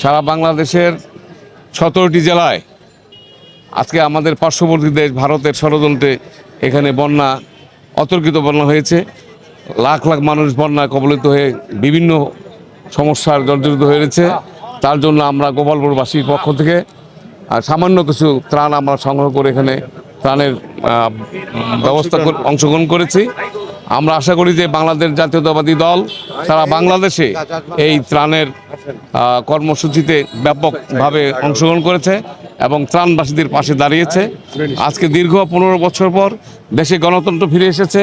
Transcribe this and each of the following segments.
সারা বাংলাদেশের সতেরোটি জেলায় আজকে আমাদের পার্শ্ববর্তী দেশ ভারতের ষড়যন্ত্রে এখানে বন্যা অতর্কিত বন্যা হয়েছে। লাখ লাখ মানুষ বন্যা কবলিত হয়ে বিভিন্ন সমস্যার জর্জরিত হয়েছে তার জন্য আমরা গোপালপুরবাসীর পক্ষ থেকে সামান্য কিছু ত্রাণ আমরা সংগ্রহ করে এখানে ত্রাণের ব্যবস্থা অংশগ্রহণ করেছি। আমরা আশা করি যে বাংলাদেশ জাতীয়তাবাদী দল সারা বাংলাদেশে এই ত্রাণের কর্মসূচিতে ব্যাপকভাবে অংশগ্রহণ করেছে এবং ত্রাণবাসীদের পাশে দাঁড়িয়েছে। আজকে দীর্ঘ পনেরো বছর পর দেশে গণতন্ত্র ফিরে এসেছে,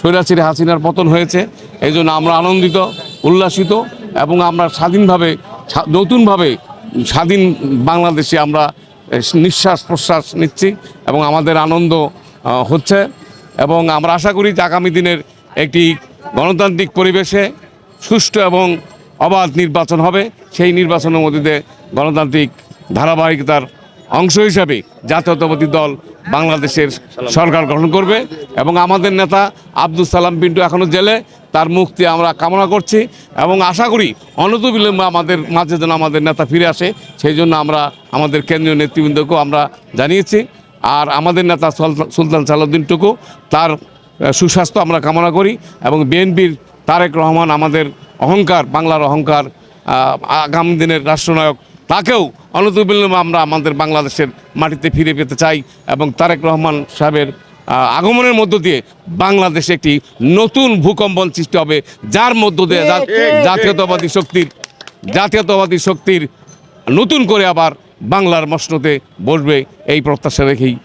স্বৈরাচিরে হাসিনার পতন হয়েছে। এই জন্য আমরা আনন্দিত, উল্লাসিত এবং আমরা স্বাধীনভাবে নতুনভাবে স্বাধীন বাংলাদেশে আমরা নিঃশ্বাস প্রশ্বাস নিচ্ছি এবং আমাদের আনন্দ হচ্ছে। এবং আমরা আশা করি যে আগামী দিনের একটি গণতান্ত্রিক পরিবেশে সুষ্ঠু এবং অবাধ নির্বাচন হবে। সেই নির্বাচনের মধ্যে দিয়ে গণতান্ত্রিক ধারাবাহিকতার অংশ হিসাবে জাতীয়তাবাদী দল বাংলাদেশের সরকার গঠন করবে এবং আমাদের নেতা আব্দুল সালাম পিন্টু এখনও জেলে, তার মুক্তি আমরা কামনা করছি এবং আশা করি অনতবিলম্বে আমাদের মাঝে যেন আমাদের নেতা ফিরে আসে, সেই জন্য আমরা আমাদের কেন্দ্রীয় নেতৃবৃন্দকেও আমরা জানিয়েছি। আর আমাদের নেতা সুলতান- সুলতান সালাউদ্দিন টুকু তার সুস্বাস্থ্য আমরা কামনা করি এবং বিএনপির তারেক রহমান আমাদের অহংকার বাংলার অহংকার আগামী দিনের রাষ্ট্রনায়ক তাকেও অনতবিলম্বে আমরা আমাদের বাংলাদেশের মাটিতে ফিরে পেতে চাই এবং তারেক রহমান সাহেবের আগমনের মধ্য দিয়ে বাংলাদেশে একটি নতুন ভূকম্পন সৃষ্টি হবে যার মধ্য দিয়ে জাতীয়তাবাদী শক্তির জাতীয়তাবাদী শক্তির নতুন করে আবার বাংলার মসনতে বসবে এই প্রত্যাশা রেখেই